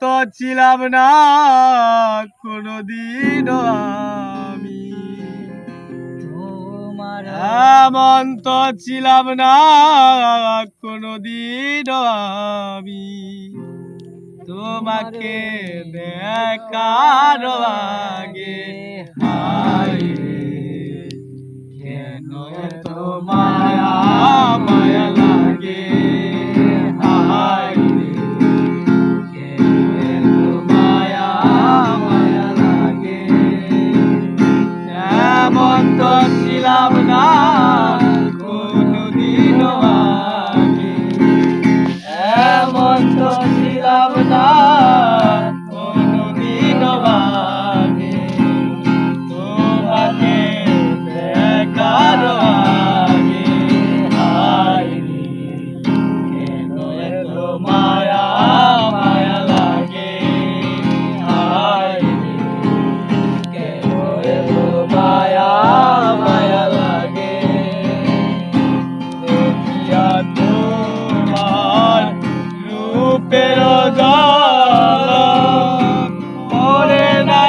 মতো ছিলাম না কোনোদিন আমি। মন তো ছিলাম না কোনোদিন আমি। তোমাকে দেখার আগে হাই কেন তোমার London বুকের জল। পরে না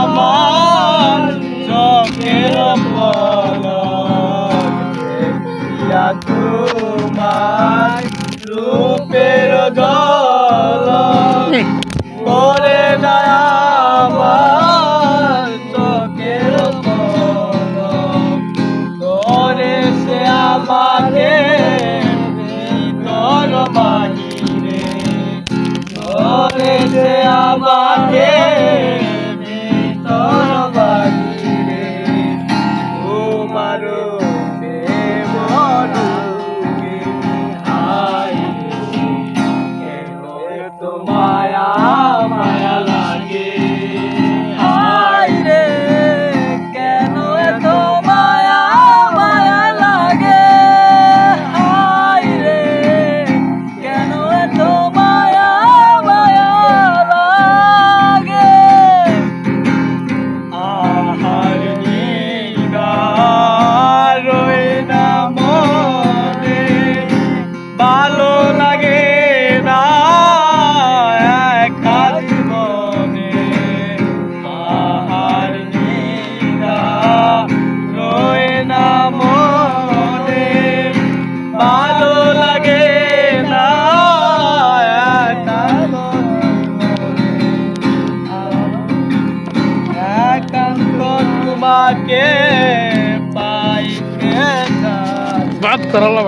আমার চোখের পল তোমার রূপের জল। তোমাকে পাইতে বাদ করালো